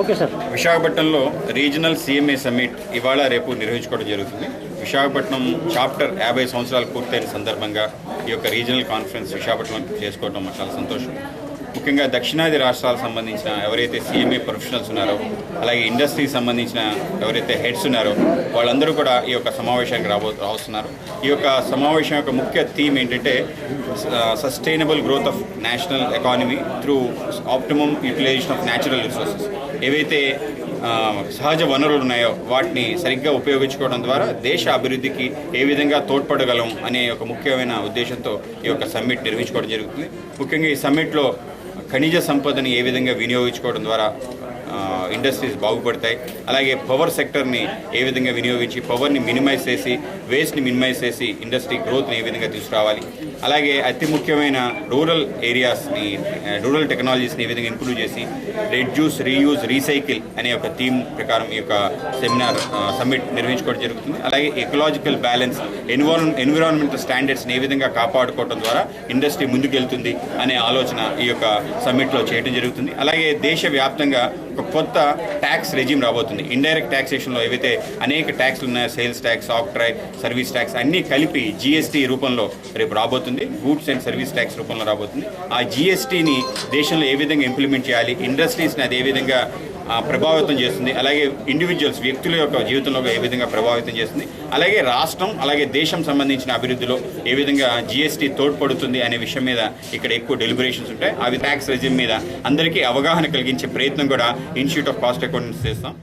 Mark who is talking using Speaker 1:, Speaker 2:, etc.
Speaker 1: Okay sir
Speaker 2: విశాఖపట్నంలో regional CMA summit ఇవాళ రేపు నిర్వహించుకోవడం జరుగుతుంది. విశాఖపట్నం చాప్టర్ యాభై సంవత్సరాలు పూర్తయిన సందర్భంగా ఈ యొక్క రీజనల్ కాన్ఫరెన్స్ విశాఖపట్నం చేసుకోవడం చాలా సంతోషం. ముఖ్యంగా దక్షిణాది రాష్ట్రాలకు సంబంధించిన ఎవరైతే సీఎంఏ ప్రొఫెషనల్స్ ఉన్నారో అలాగే ఇండస్ట్రీకి సంబంధించిన ఎవరైతే హెడ్స్ ఉన్నారో వాళ్ళందరూ కూడా ఈ యొక్క సమావేశానికి రాబో రావస్తున్నారు. ఈ యొక్క సమావేశం యొక్క ముఖ్య థీమ్ ఏంటంటే sustainable growth of national economy through optimum utilisation of natural resources ఏవైతే uh, సహజ వనరులు ఉన్నాయో వాటిని సరిగ్గా ఉపయోగించుకోవడం ద్వారా దేశ అభివృద్ధికి ఏ విధంగా తోడ్పడగలం అనే ఒక ముఖ్యమైన ఉద్దేశంతో ఈ యొక్క సమ్మిట్ నిర్వహించుకోవడం జరుగుతుంది. ముఖ్యంగా ఈ సమ్మిట్లో ఖనిజ సంపదని ఏ విధంగా వినియోగించుకోవడం ద్వారా ఇండస్ట్రీస్ బాగుపడతాయి. అలాగే పవర్ సెక్టర్ని ఏ విధంగా వినియోగించి పవర్ని మినిమైజ్ చేసి వేస్ట్ని మినిమైజ్ చేసి ఇండస్ట్రీ గ్రోత్ని ఏ విధంగా తీసుకురావాలి. అలాగే అతి ముఖ్యమైన రూరల్ ఏరియాస్ని రూరల్ టెక్నాలజీస్ని ఏ విధంగా ఇంప్రూవ్ చేసి రెడ్యూస్ రీయూజ్ రీసైకిల్ అనే ఒక థీమ్ ప్రకారం ఈ యొక్క సెమినార్ సమ్మిట్ నిర్వహించుకోవడం జరుగుతుంది. అలాగే ఎకలాజికల్ బ్యాలెన్స్ ఎన్విరాన్ ఎన్విరాన్మెంటల్ స్టాండర్డ్స్ని ఏ విధంగా కాపాడుకోవడం ద్వారా ఇండస్ట్రీ ముందుకెళ్తుంది అనే ఆలోచన ఈ యొక్క సమ్మిట్లో చేయడం జరుగుతుంది. అలాగే దేశవ్యాప్తంగా ఒక కొత్త ట్యాక్స్ రెజ్యూమ్ రాబోతుంది. ఇండైరెక్ట్ ట్యాక్సేషన్లో ఏవైతే అనేక ట్యాక్స్లు ఉన్నాయో sales tax octroi service tax అన్నీ కలిపి జీఎస్టీ రూపంలో రేపు రాబోతుంది. గూడ్స్ అండ్ సర్వీస్ ట్యాక్స్ రూపంలో రాబోతుంది. ఆ జీఎస్టీని దేశంలో ఏ విధంగా ఇంప్లిమెంట్ చేయాలి ఇండస్ట్రీస్ని అది ఏ విధంగా ప్రభావితం చేస్తుంది అలాగే ఇండివిజువల్స్ వ్యక్తుల యొక్క జీవితంలో ఏ విధంగా ప్రభావితం చేస్తుంది అలాగే రాష్ట్రం అలాగే దేశం సంబంధించిన అభివృద్ధిలో ఏ విధంగా జిఎస్టీ తోడ్పడుతుంది అనే విషయం మీద ఇక్కడ ఎక్కువ డెలిబరేషన్స్ ఉంటాయి. అవి ట్యాక్స్ రెజిమ్ మీద అందరికీ అవగాహన కలిగించే ప్రయత్నం కూడా ఇన్స్టిట్యూట్ ఆఫ్ కాస్ట్ అకౌంటెన్స్ చేస్తాం.